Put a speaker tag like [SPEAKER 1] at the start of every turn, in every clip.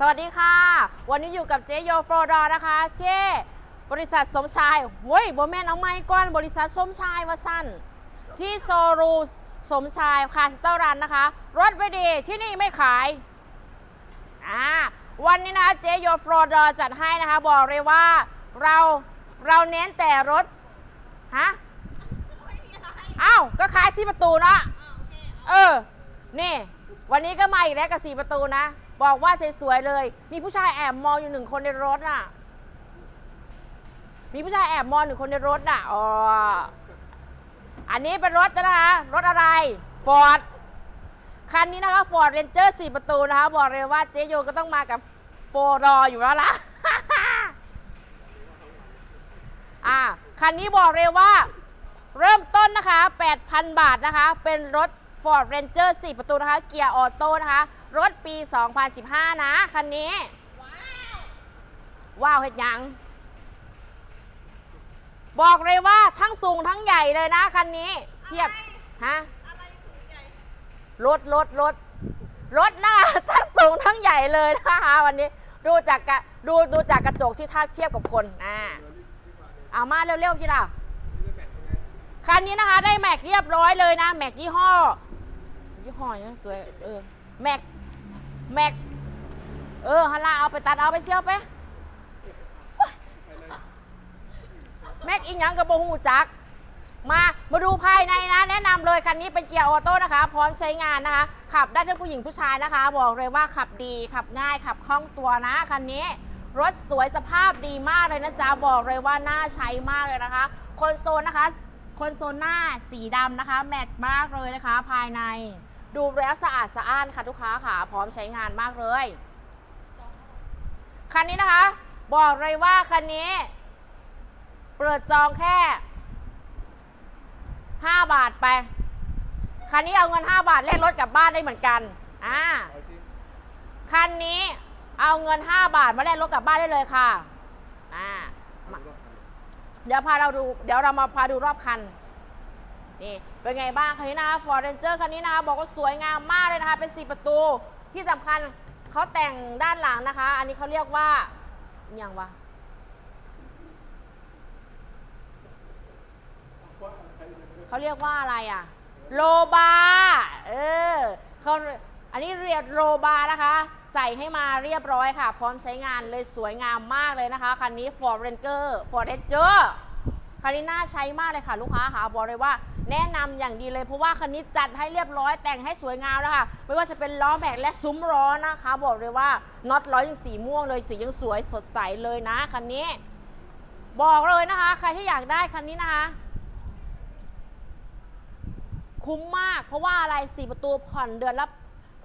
[SPEAKER 1] สวัสดีค่ะ วันนี้อยู่กับเจโยโฟดอนะคะ เจ บริษัทสมชายเว้ยบแมนเอาไม้ก้อนบริษัทสมชายวาสั้นที่โซรูสมชายคาสเตอร์รันนะคะ รถไม่ดีที่นี่ไม่ขาย อ่า วันนี้นะคะเจโยโฟดอจัดให้นะคะ บอกเลยว่าเราเราเน้นแต่รถ ฮะอ้าว ก็ขายสีประตูเนาะเออ นี่ วันนี้ก็มาอีกแล้วกับสี่ประตูนะ บอกว่าสวยๆเลย มีผู้ชายแอบมองอยู่หนึ่งคนในรถน่ะ มีผู้ชายแอบมองหนึ่งคนในรถน่ะอ๋ออันนี้เป็นรถนะคะรถอะไรฟอร์ดคันนี้นะคะฟอร์ดเรนเจอร์สี่ประตูนะคะ บอกเลยว่าเจ๊โยก็ต้องมากับโฟรออยู่แล้วล่ะอ่าคันนี้บอกเลยว่า เริ่มต้นนะคะ 8,000 บาทนะคะ เป็นรถ Ford Ranger 4 ประตูนะคะ เกียร์ออโต้นะคะ รถปี 2015 นะ คันนี้ ว้าวเห็ดหยัง บอกเลยว่าทั้งสูงทั้งใหญ่เลยนะ คันนี้ เทียบ ฮะรถรถรถรถนะคะทั้งสูงทั้งใหญ่เลยนะคะวันนี้ ดูจากกะดูดูจากกระจกที่ท่าเทียบกับคนอ่าเอามาเร็วๆจีล่ะคันนี้นะคะได้แม็กเรียบร้อยเลยนะ แม็กยี่ห้อ ยี่ห้อยังสวย เออ แม็ก แม็ก เออฮัลลาเอาไปตัดเอาไปเซี่ยวไป แม็กอีกยังกระโบหูจัก มา มาดูภายในนะ แนะนำเลยคันนี้เป็นเกียร์ออโต้นะคะ พร้อมใช้งานนะคะ ขับได้ทั้งผู้หญิงผู้ชายนะคะ บอกเลยว่าขับดี ขับง่าย ขับคล่องตัวนะคันนี้ รถสวยสภาพดีมากเลยนะจ๊ะ บอกเลยว่าน่าใช้มากเลยนะคะ คอนโซลนะคะคอนโซลหน้าสีดำนะคะ แมทมากเลยนะคะ ภายใน ดูแล้วสะอาดสะอ้านค่ะลูกค้าค่ะ พร้อมใช้งานมากเลย คันนี้นะคะ บอกเลยว่าคันนี้ เปิดจองแค่ 5 บาทไป คันนี้เอาเงิน 5 บาทแลกรถกลับบ้านได้เหมือนกันอ่าคันนี้เอาเงิน 5 บาทมาแลกรถกลับบ้านได้เลยค่ะอ่ามาเดี๋ยวพาเราดู เดี๋ยวเรามาพาดูรอบคัน นี่เป็นไงบ้างคันนี้นะคะ Ford Ranger คันนี้นะคะบอกว่าสวยงามมากเลยนะคะ เป็น 4 ประตู ที่สำคัญเขาแต่งด้านหลังนะคะ อันนี้เขาเรียกว่าอย่างวะเขาเรียกว่าอะไรอะ โลบา เออเขาอันนี้เรียกโลบานะคะ ใส่ให้มาเรียบร้อยค่ะ พร้อมใช้งานเลยสวยงามมากเลยนะคะ คันนี้ Ford Ranger Ford Ranger คันนี้น่าใช้มากเลยค่ะ ลูกค้าค่ะบอกเลยว่า แนะนำอย่างดีเลยเพราะว่าคันนี้จัดให้เรียบร้อยแต่งให้สวยงามแล้วค่ะ ไม่ว่าจะเป็นล้อแม็กและซุ้มล้อนะคะ บอกเลยว่าน็อตล้อยังสีม่วงเลยสียังสวยสดใสเลยนะคันนี้ บอกเลยนะคะ ใครที่อยากได้คันนี้นะคะคุ้มมากเพราะว่าอะไร 4 ประตูผ่อนเดือนละ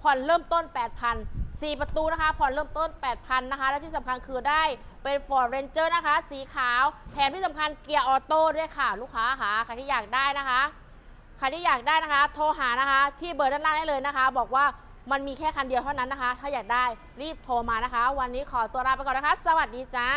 [SPEAKER 1] ผ่อนเริ่มต้น 8,000 4 ประตูนะคะ ผ่อนเริ่มต้น 8,000 นะคะ และที่สำคัญคือได้เป็น Ford Ranger นะคะ สีขาว แถมที่สำคัญเกียร์ออโต้ด้วยค่ะ ลูกค้าค่ะใครที่อยากได้นะคะ ใครที่อยากได้นะคะ โทรหานะคะ ที่เบอร์ด้านล่างได้เลยนะคะ บอกว่ามันมีแค่คันเดียวเท่านั้นนะคะ ถ้าอยากได้รีบโทรมานะคะ วันนี้ขอตัวลาไปก่อนนะคะ สวัสดีจ้า